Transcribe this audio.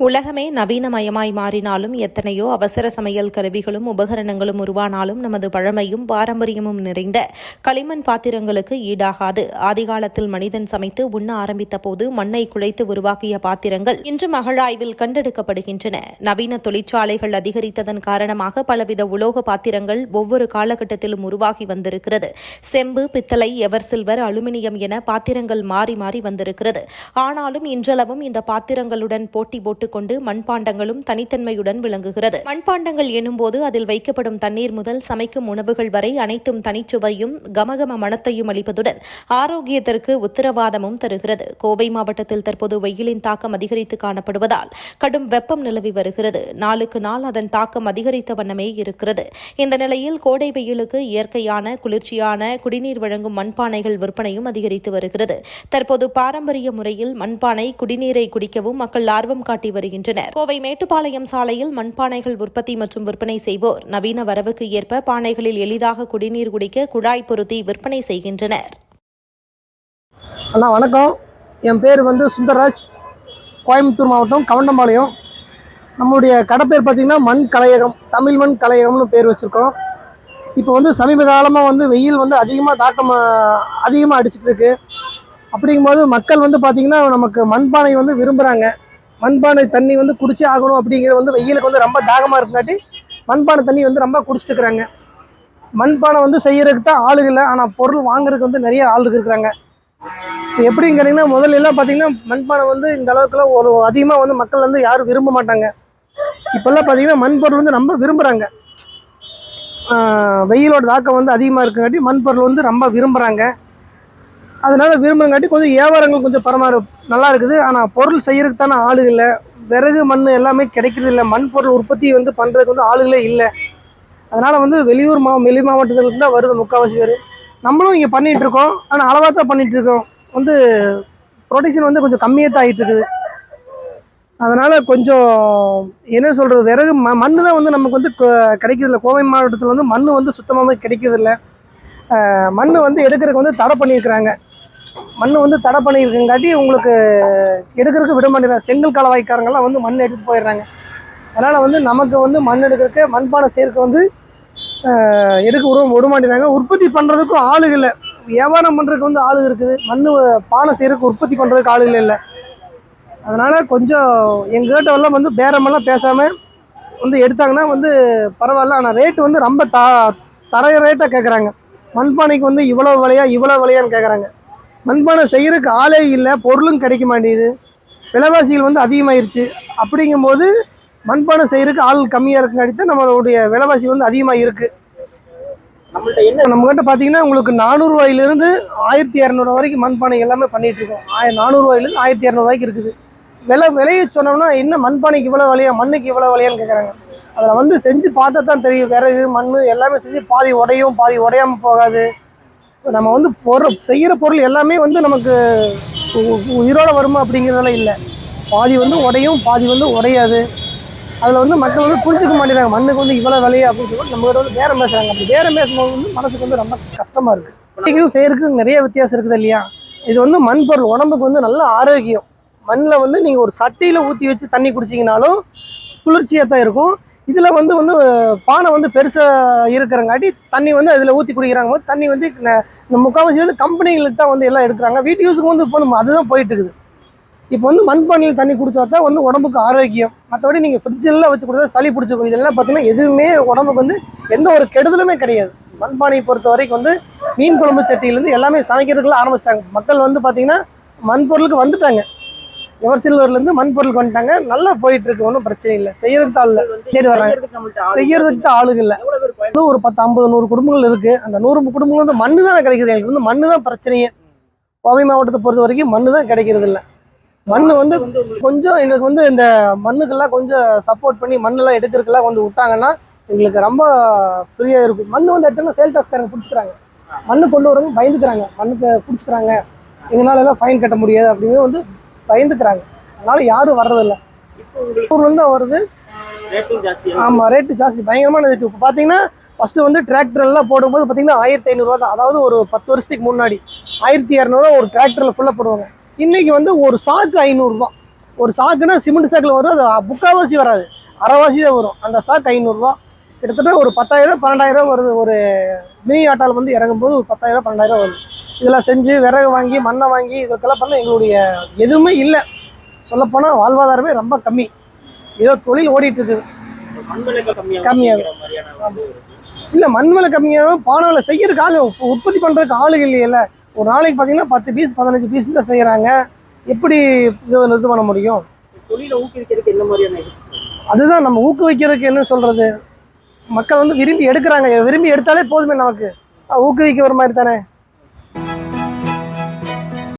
உலகமே நவீனமயமாய் மாறினாலும் எத்தனையோ அவசர சமையல் கருவிகளும் உபகரணங்களும் உருவானாலும் நமது பழமையும் பாரம்பரியமும் நிறைந்த களிமண் பாத்திரங்களுக்கு ஈடாகாது. ஆதிகாலத்தில் மனிதன் சமைத்து உண்ண ஆரம்பித்த போது மண்ணை குழைத்து உருவாக்கிய பாத்திரங்கள் இன்று மகழாய்வில் கண்டெடுக்கப்படுகின்றன. நவீன தொழிற்சாலைகள் அதிகரித்ததன் காரணமாக பலவித உலோக பாத்திரங்கள் ஒவ்வொரு காலகட்டத்திலும் உருவாகி வந்திருக்கிறது. செம்பு பித்தளை எவர் சில்வர் அலுமினியம் என பாத்திரங்கள் மாறி மாறி வந்திருக்கிறது. ஆனாலும் இன்றளவும் இந்த பாத்திரங்களுடன் போட்டி போட்டு கொண்டு மண்பாண்டங்களும் தனித்தன்மையுடன் விளங்குகிறது. மண்பாண்டங்கள் எனும்போது அதில் வைக்கப்படும் தண்ணீர் முதல் சமைக்கும் உணவுகள் வரை அனைத்தும் தனிச்சுவையும் கமகம மனத்தையும் அளிப்பதுடன் ஆரோக்கியத்திற்கு உத்தரவாதமும் தருகிறது. கோவை மாவட்டத்தில் தற்போது வெயிலின் தாக்கம் அதிகரித்து காணப்படுவதால் கடும் வெப்பம் நிலவி வருகிறது. நாளுக்கு நாள் அதன் தாக்கம் அதிகரித்த வண்ணமே இருக்கிறது. இந்த நிலையில் கோடை வெயிலுக்கு இயற்கையான குளிர்ச்சியான குடிநீர் வழங்கும் மண்பானைகள் விற்பனையும் அதிகரித்து வருகிறது. தற்போது பாரம்பரிய முறையில் மண்பானை குடிநீரை குடிக்கவும் மக்கள் ஆர்வம் காட்டி வருகின்றனர். கோவை மேட்டுப்பாளையம் சாலையில் மண்பானைகள் உற்பத்தி மற்றும் விற்பனை செய்வோர் நவீன வரவுக்கு ஏற்ப பானைகளில் எளிதாக குடிநீர் குடிக்க குழாய் பொருத்தி விற்பனை செய்கின்றனர். அண்ணா வணக்கம். என் பேர் வந்து சுந்தரராஜ். கோயம்புத்தூர் மாவட்டம் கவண்டம்பாளையம். நம்மளுடைய கடை பேர் பார்த்திங்கன்னா மண் கலையகம் தமிழ் மண் கலையகம்னு பேர் வச்சுருக்கோம். இப்போ வந்து சமீப காலமாக வந்து வெயில் வந்து அதிகமாக தாக்கம் அதிகமாக அடிச்சிட்ருக்கு அப்படிங்கும்போது மக்கள் வந்து பார்த்திங்கன்னா நமக்கு மண்பானை வந்து விரும்புகிறாங்க மண்பானை தண்ணி வந்து குடிச்சே ஆகணும் அப்படிங்கிறது வந்து வெயிலுக்கு வந்து ரொம்ப தாகமாக இருக்குங்காட்டி மண்பானை தண்ணி வந்து ரொம்ப குடிச்சிட்டு இருக்கிறாங்க மண்பானை வந்து செய்யறதுக்கு தான் ஆளுங்க இல்லை ஆனால் பொருள் வாங்குறதுக்கு வந்து நிறைய ஆளுகள் இருக்கிறாங்க. எப்படின்னு கேட்டிங்கன்னா முதல்ல எல்லாம் பார்த்தீங்கன்னா மண்பானை வந்து இந்த அளவுக்குலாம் ஒரு அதிகமாக வந்து மக்கள் வந்து யாரும் விரும்ப மாட்டாங்க. இப்போல்லாம் பார்த்தீங்கன்னா மண்பொருள் வந்து ரொம்ப விரும்புகிறாங்க வெயிலோட தாக்கம் வந்து அதிகமாக இருக்குங்காட்டி மண்பொருள் வந்து ரொம்ப விரும்புகிறாங்க அதனால விரும்புறங்காட்டி கொஞ்சம் வியாபாரங்கள் கொஞ்சம் பரமாறு நல்லா இருக்குது. ஆனால் பொருள் செய்யறதுக்கு தானே இல்லை. விறகு மண் எல்லாமே கிடைக்கிறது இல்லை. மண் பொருள் உற்பத்தி வந்து பண்ணுறதுக்கு வந்து ஆளுகளே இல்லை. அதனால் வந்து வெளியூர் மா வெளி மாவட்டத்துலேருந்து தான் வருது முக்கால்வாசி பேர். நம்மளும் இங்கே பண்ணிகிட்டு இருக்கோம். ஆனால் அளவாக தான் பண்ணிகிட்டு இருக்கோம். வந்து ப்ரொடக்ஷன் வந்து கொஞ்சம் கம்மியாக தான் ஆகிட்டு இருக்குது. அதனால் கொஞ்சம் என்ன சொல்கிறது விறகு ம மண் தான் வந்து நமக்கு வந்து கிடைக்கிறதில்ல கோவை மாவட்டத்தில் வந்து மண் வந்து சுத்தமாகவே கிடைக்கிறதில்ல மண் வந்து எடுக்கிறதுக்கு வந்து தடை பண்ணியிருக்கிறாங்க. மண் வந்து தடை பண்ணியிருக்குங்காட்டி உங்களுக்கு எடுக்கிறதுக்கு விட மாட்டேங்கிறாங்க. செங்கல் கலவாய்க்காரங்கெல்லாம் வந்து மண் எடுத்துகிட்டு போயிடுறாங்க. அதனால் வந்து நமக்கு வந்து மண் எடுக்கிறதுக்கு மண்பானை சேர்க்க வந்து எடுக்க விட விட மாட்டேங்கிறாங்க. உற்பத்தி பண்ணுறதுக்கும் ஆளுங்க இல்லை. வியாபாரம் பண்ணுறதுக்கு வந்து ஆளுங்க இருக்குது. மண் பானை செய்கிறதுக்கு உற்பத்தி பண்ணுறதுக்கு ஆளுகள் இல்லை. அதனால் கொஞ்சம் எங்ககிட்டவெல்லாம் வந்து பேரமெல்லாம் பேசாமல் வந்து எடுத்தாங்கன்னா வந்து பரவாயில்ல. ஆனால் ரேட்டு வந்து ரொம்ப த தர ரேட்டாக கேட்குறாங்க மண்பானைக்கு வந்து இவ்வளோ விலையா இவ்வளோ விலையான்னு கேட்குறாங்க மண்பானை செய்கிறதுக்கு ஆளே இல்லை பொருளும் கிடைக்க மாட்டேங்குது. விலைவாசிகள் வந்து அதிகமாயிருச்சு. அப்படிங்கும்போது மண்பானை செய்கிறதுக்கு ஆள் கம்மியாக இருக்குங்காட்டி தான் நம்மளுடைய விலைவாசி வந்து அதிகமாக இருக்குது நம்மள்ட்ட என்ன நம்மகிட்ட பார்த்தீங்கன்னா உங்களுக்கு நானூறுரூவாயிலிருந்து ஆயிரத்தி இரநூறு வரைக்கும் மண்பானை எல்லாமே பண்ணிட்டு இருக்கோம் ஆய நானூறுரூவாயிலிருந்து ஆயிரத்தி இரநூறுவாய்க்கு இருக்குது. விலை விலையை சொன்னோம்னா என்ன மண்பானைக்கு இவ்வளோ விலையா மண்ணுக்கு இவ்வளோ விலையான்னு கேட்குறாங்க அதில் வந்து செஞ்சு பார்த்தா தான் தெரியும். விறகு மண் எல்லாமே செஞ்சு பாதி உடையும் பாதி உடையாம போகாது. நம்ம வந்து பொருள் செய்கிற பொருள் எல்லாமே வந்து நமக்கு உ- உயிரோட வருமா அப்படிங்கிறதெல்லாம் இல்லை. பாதி வந்து உடையும் பாதி வந்து உடையாது. அதில் வந்து மக்கள் வந்து புரிஞ்சுக்க மாட்டேங்கிறாங்க. மண்ணுக்கு வந்து இவ்வளோ விலையா அப்படின்னு சொல்லி நம்ம வந்து பேரம் பேசுகிறாங்க அப்படி பேரம் பேசும்போது வந்து மனசுக்கு வந்து ரொம்ப கஷ்டமாக இருக்குது இன்னைக்கும் செய்யறதுக்கு நிறைய வித்தியாசம் இருக்குது இல்லையா? இது வந்து மண் பொருள். உடம்புக்கு வந்து நல்ல ஆரோக்கியம். மண்ணில் வந்து நீங்கள் ஒரு சட்டியில் ஊற்றி வச்சு தண்ணி குடிச்சிங்கனாலும் குளிர்ச்சியாக தான் இருக்கும். இதில் வந்து வந்து பானை வந்து பெருசாக இருக்கிறங்காட்டி தண்ணி வந்து அதில் ஊற்றி குடிக்கிறாங்க. போது தண்ணி வந்து இந்த முக்கால்வாசி வந்து கம்பெனிகளுக்கு தான் வந்து எல்லாம் எடுக்கிறாங்க. வீட்டு யூஸுக்கு வந்து இப்போ நம்ம அதுதான் போயிட்டு இருக்குது இப்போ வந்து மண்பானையில் தண்ணி குடிச்சா தான் வந்து உடம்புக்கு ஆரோக்கியம். மற்றபடி நீங்கள் ஃப்ரிட்ஜெல்லாம் வச்சு கொடுத்தா சளி பிடிச்சிக்கும் இதெல்லாம் பார்த்தீங்கன்னா எதுவுமே உடம்புக்கு வந்து எந்த ஒரு கெடுதலுமே கிடையாது. மண்பானையை பொறுத்த வரைக்கும் வந்து மீன் குழம்பு சட்டியிலேருந்து எல்லாமே சமைக்கிறதுக்குலாம் ஆரம்பிச்சிட்டாங்க. மக்கள் வந்து பார்த்திங்கன்னா மண் பொருளுக்கு வந்துட்டாங்க. எவர் சில்வர்லேருந்து மண் பொருளுக்கு வந்துட்டாங்க நல்லா போயிட்டு இருக்கு ஒன்றும் பிரச்சனை இல்லை. செய்யறதுக்கு ஆள் தேடி வராங்க செய்யறதுக்கு ஆளுங்க இல்லை. ஒரு பத்து ஐம்பது நூறு குடும்பங்கள் இருக்கு. அந்த நூறு குடும்பங்கள் வந்து மண்ணு தான் கிடைக்குது எங்களுக்கு. வந்து மண்ணு தான் பிரச்சனையே. கோவை மாவட்டத்தை பொறுத்த வரைக்கும் மண்ணு தான் கிடைக்கிறது இல்லை. மண்ணு வந்து கொஞ்சம் எங்களுக்கு வந்து இந்த மண்ணுக்கெல்லாம் கொஞ்சம் சப்போர்ட் பண்ணி மண்ணெல்லாம் எடுக்கிறதுக்கெல்லாம் கொஞ்சம் விட்டாங்கன்னா எங்களுக்கு ரொம்ப ஃப்ரீயாக இருக்கும். மண் வந்து எடுத்தோம்னா சேல் டாஸ்காரங்க பிடிச்சிக்கிறாங்க. மண்ணு கொண்டு வரவங்க பயந்துக்கிறாங்க. மண்ணுக்கு பிடிச்சிக்கிறாங்க. எங்களால எல்லாம் ஃபைன் கட்ட முடியாது அப்படிங்கிறது வந்து பயந்துக்கிறாங்க. அதனால யாரும் வர்றதில்ல. ஊர்லேருந்து வருது ஆமாம் ரேட்டு ஜாஸ்தி. பயங்கரமான ரேட்டு. இப்போ பார்த்தீங்கன்னா ஃபஸ்ட்டு வந்து டிராக்டர் எல்லாம் போடும்போது பார்த்தீங்கன்னா ஆயிரத்தி ஐநூறுரூவா தான் அதாவது ஒரு பத்து வருஷத்துக்கு முன்னாடி. ஆயிரத்தி இரநூறுவா ஒரு டிராக்டரில் ஃபுல்லாக போடுவாங்க. இன்னைக்கு வந்து ஒரு சாக்கு ஐநூறுரூவா ஒரு சாக்குனா சிமெண்ட் சாக்கில் வரும் அது முக்கால்வாசி வராது. அரைவாசி தான் வரும். அந்த சாக்கு ஐநூறுரூவா கிட்டத்தட்ட ஒரு பத்தாயிரம் பன்னெண்டாயிரம் வருது. ஒரு மினி ஆட்டால் வந்து இறங்கும்போது ஒரு பத்தாயிரம் பன்னெண்டாயிரம் வருது. இதெல்லாம் செஞ்சு விறகு வாங்கி மண்ணை வாங்கி இதுக்கெல்லாம் பண்ண எங்களுடைய எதுவுமே இல்லை. சொல்லப்போனால் வாழ்வாதாரமே ரொம்ப கம்மி. ஏதோ தொழில் ஓடிட்டு இருக்குது கம்மியாக. இல்லை மண் விலை கம்மியாகும். பானை செய்யறதுக்கு ஆளு உற்பத்தி பண்ணுறதுக்கு ஆளுகள் இல்லையில ஒரு நாளைக்கு பார்த்தீங்கன்னா பத்து பீஸ் பதினஞ்சு பீஸ் தான் செய்கிறாங்க எப்படி இது இது பண்ண முடியும்? தொழிலை ஊக்குவிக்கிறதுக்கு என்ன மாதிரியான அதுதான் நம்ம ஊக்குவிக்கிறதுக்கு என்ன சொல்கிறது மக்கள் வந்து விரும்பி எடுக்கிறாங்க. விரும்பி எடுத்தாலே போதுமே நமக்கு. ஊக்குவிக்க ஒரு மாதிரி தானே?